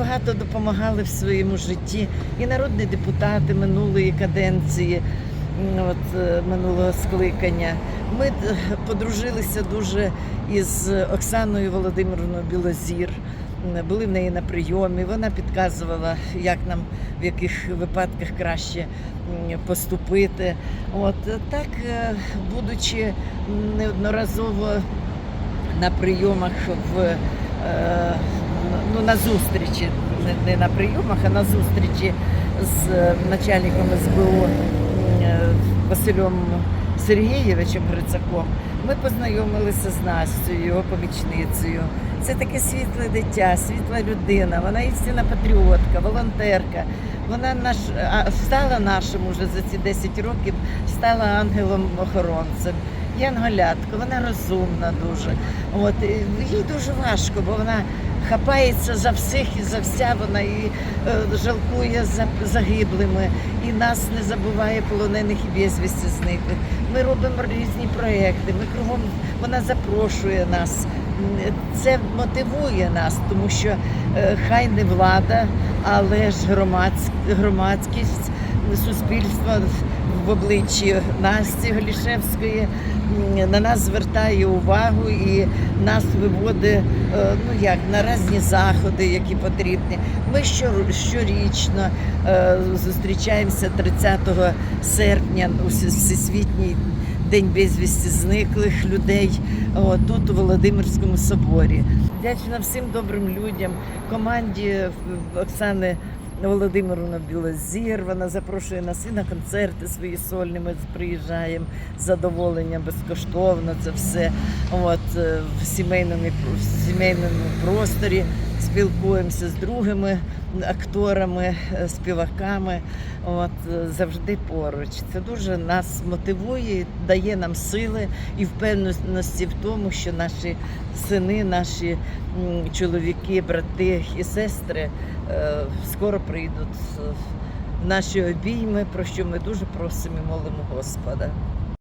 багато допомагали в своєму житті. І народні депутати минулої каденції, от, е, минулого скликання. Ми е, подружилися дуже із Оксаною Володимировною Білозір. Були в неї на прийомі. Вона підказувала, як нам в яких випадках краще поступити. От е, так, будучи неодноразово на прийомах в ну, на зустрічі, не, на прийомах, а на зустрічі з е, начальником СБУ е, Василем Сергійовичем Грицаком. Ми познайомилися з Настю, його помічницею. Це таке світле дитя, світла людина. Вона істинна патріотка, волонтерка. Вона наш стала нашим уже за ці 10 років, стала ангелом-охоронцем. Янголятко, вона розумна дуже. От їй дуже важко, бо вона хапається за всіх і за вся. Вона і е, жалкує за загиблими, і нас не забуває полонених і безвісті зниклих. Ми робимо різні проекти. Ми кругом вона запрошує нас. Це мотивує нас, тому що е, хай не влада, але ж громадськ, громадськість, суспільство в обличчі Насті Голішевської на нас звертає увагу і нас виводить е, ну як на різні заходи, які потрібні. Ми щор- щорічно е, зустрічаємося 30 серпня у всесвітній день безвісті зниклих людей тут у Володимирському соборі. Вдячна всім добрим людям, команді Оксани Володимировна Білозір. Вона запрошує нас і на концерти свої сольні. Ми приїжджаємо з задоволенням безкоштовно. Це все от е, в сімейному в сімейному просторі. Спілкуємося з другими акторами, е, співаками. От е, завжди поруч. Це дуже нас мотивує, дає нам сили і впевненості в тому, що наші сини, наші чоловіки, брати і сестри е, скоро прийдуть наші обійми, про що ми дуже просимо і молимо Господа.